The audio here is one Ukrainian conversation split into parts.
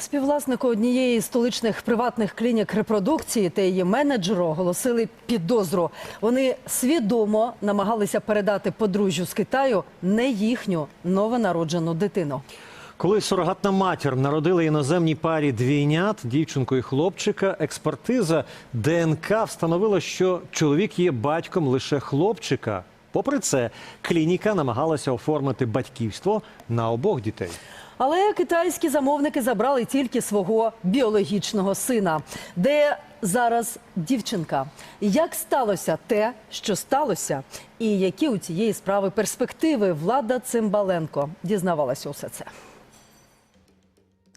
Співвласнику однієї з столичних приватних клінік репродукції та її менеджеру оголосили підозру. Вони свідомо намагалися передати подружжю з Китаю не їхню новонароджену дитину. Коли сурогатна матір народила іноземній парі двійнят, дівчинку і хлопчика, експертиза ДНК встановила, що чоловік є батьком лише хлопчика. Попри це, клініка намагалася оформити батьківство на обох дітей. Але китайські замовники забрали тільки свого біологічного сина. Де зараз дівчинка? Як сталося те, що сталося? І які у цієї справи перспективи? Влада Цимбаленко дізнавалася усе це.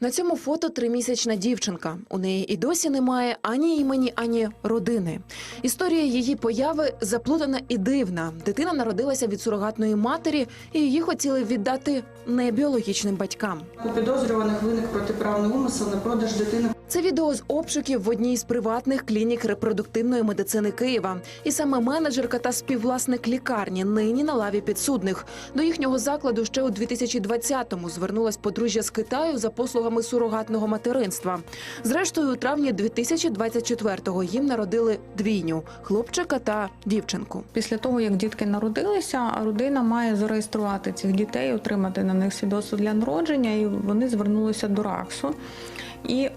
На цьому фото тримісячна дівчинка. У неї і досі немає ані імені, ані родини. Історія її появи заплутана і дивна. Дитина народилася від сурогатної матері, і її хотіли віддати не біологічним батькам. У підозрюваних виник протиправний умисел на продаж дитини Це відео з обшуків в одній з приватних клінік репродуктивної медицини Києва. І саме менеджерка та співвласник лікарні нині на лаві підсудних. До їхнього закладу ще у 2020-му звернулась подружжя з Китаю за послугами сурогатного материнства. Зрештою, у травні 2024-го їм народили двійню хлопчика та дівчинку. Після того, як дітки народилися, родина має зареєструвати цих дітей, отримати на них свідоцтво для народження, і вони звернулися до РАКСу. І е,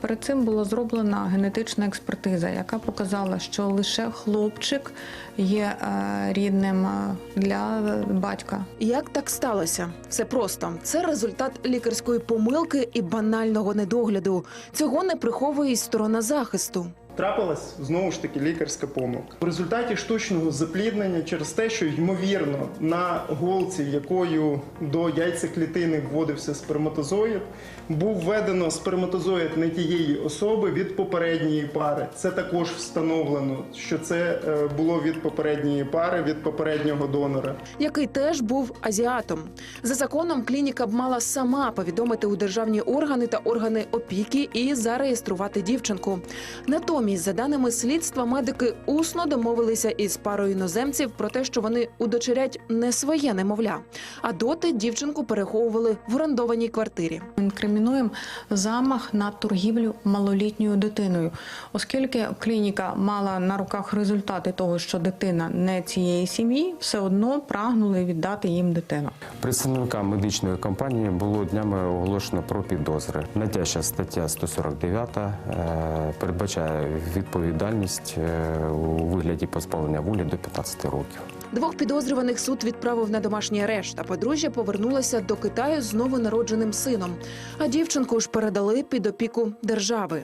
перед цим була зроблена генетична експертиза, яка показала, що лише хлопчик є е, рідним е, для батька. Як так сталося? Все просто це результат лікарської помилки і банального недогляду. Цього не приховує і сторона захисту. Трапилась знову ж таки лікарська помилка. В результаті штучного запліднення через те, що ймовірно на голці, якою до яйцеклітини вводився сперматозоїд, був введено сперматозоїд не тієї особи від попередньої пари. Це також встановлено, що це е, було від попередньої пари, від попереднього донора. який теж був азіатом. За законом клініка б мала сама повідомити у державні органи та органи опіки і зареєструвати дівчинку. Натомість, за даними слідства, медики усно домовилися із парою іноземців про те, що вони удочерять не своє немовля. А доти дівчинку переховували в орендованій квартирі. Інкримінуємо замах на торгівлю малолітньою дитиною, оскільки клініка мала на руках результати того, що дитина не цієї сім'ї, все одно прагнули віддати їм дитину. Представникам медичної компанії було днями оголошено про підозри. Натяжча стаття 149 е, передбачає відповідальність е, у вигляді позбавлення волі до 15 років. Двох підозрюваних суд відправив на домашній арешт, а подружжя повернулася до Китаю з новонародженим сином. А дівчинку ж передали під опіку держави.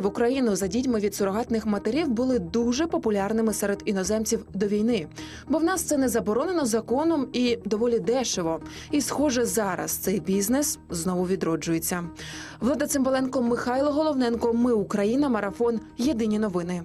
В Україну за дітьми від сурогатних матерів були дуже популярними серед іноземців до війни, бо в нас це не заборонено законом і доволі дешево. І, схоже, зараз цей бізнес знову відроджується. Влада Цимбаленко, Михайло Головненко. Ми Україна. Марафон. Єдині новини.